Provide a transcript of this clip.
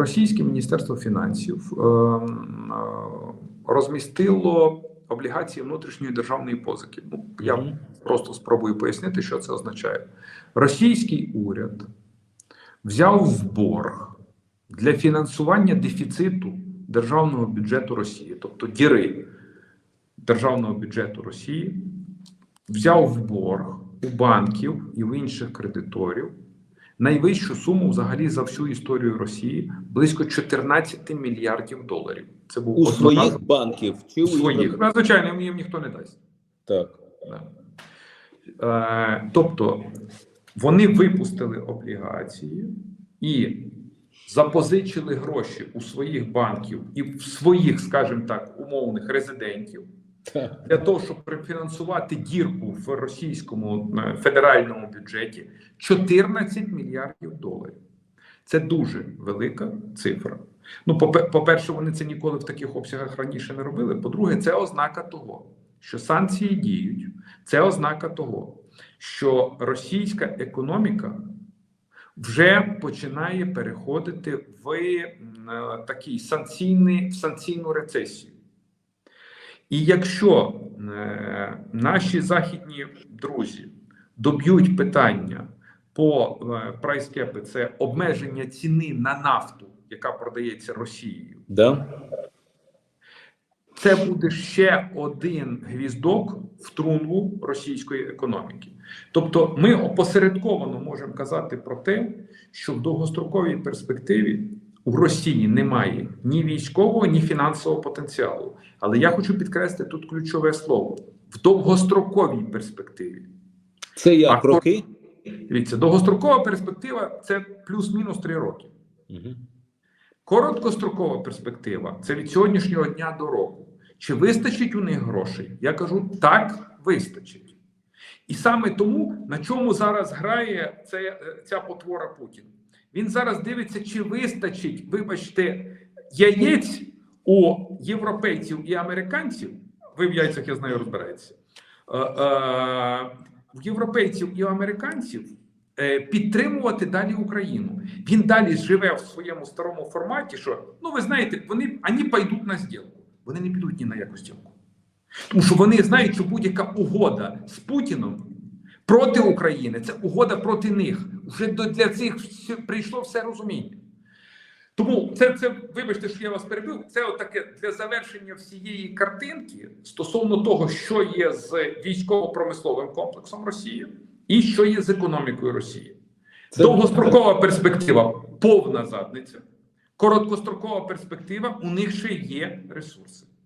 російське міністерство фінансів е, е, розмістило облігації внутрішньої державної позики. Ну я просто спробую пояснити, що це означає. Російський уряд взяв в борг для фінансування дефіциту державного бюджету Росії, тобто діри державного бюджету Росії, взяв в борг у банків і в інших кредиторів найвищу суму взагалі за всю історію Росії близько 14 мільярдів доларів. Це був У своїх банків чи у своїх. Ну, Звичайно, їм ніхто не дасть. Так. Да. Е, тобто вони випустили облігації і запозичили гроші у своїх банків і в своїх, скажімо так, умовних резидентів. Для того, щоб профінансувати дірку в російському е, федеральному бюджеті 14 мільярдів доларів. Це дуже велика цифра. Ну, попе- по-перше, вони це ніколи в таких обсягах раніше не робили. По-друге, це ознака того, що санкції діють. Це ознака того, що російська економіка вже починає переходити в е, такий санкційний, в санкційну рецесію. І якщо е, наші західні друзі доб'ють питання по е, прайскепи, це обмеження ціни на нафту, яка продається Росією, Да? це буде ще один гвіздок в трунву російської економіки. Тобто, ми опосередковано можемо казати про те, що в довгостроковій перспективі у Росії немає ні військового, ні фінансового потенціалу. Але я хочу підкреслити тут ключове слово в довгостроковій перспективі. Це як А роки? Дивіться, довгострокова перспектива це плюс-мінус три роки. Угу. Короткострокова перспектива це від сьогоднішнього дня до року. Чи вистачить у них грошей? Я кажу, так, вистачить. І саме тому, на чому зараз грає це, е, ця потвора Путін. Він зараз дивиться, чи вистачить, вибачте, яєць у європейців і американців. Ви в яйцях, я знаю, розбираєтеся. Е, е, в європейців і американців е, підтримувати далі Україну. Він далі живе в своєму старому форматі, що ну ви знаєте, вони ані пойдуть на зділку. Вони не підуть ні на яку зділку. Тому що вони знають, що будь-яка угода з Путіном проти України це угода проти них. Вже для цих прийшло все розуміння. Тому це, це, вибачте, що я вас перебив. Це отаке для завершення всієї картинки стосовно того, що є з військово-промисловим комплексом Росії і що є з економікою Росії. Це- Довгострокова перспектива повна задниця. Короткострокова перспектива у них ще є ресурси.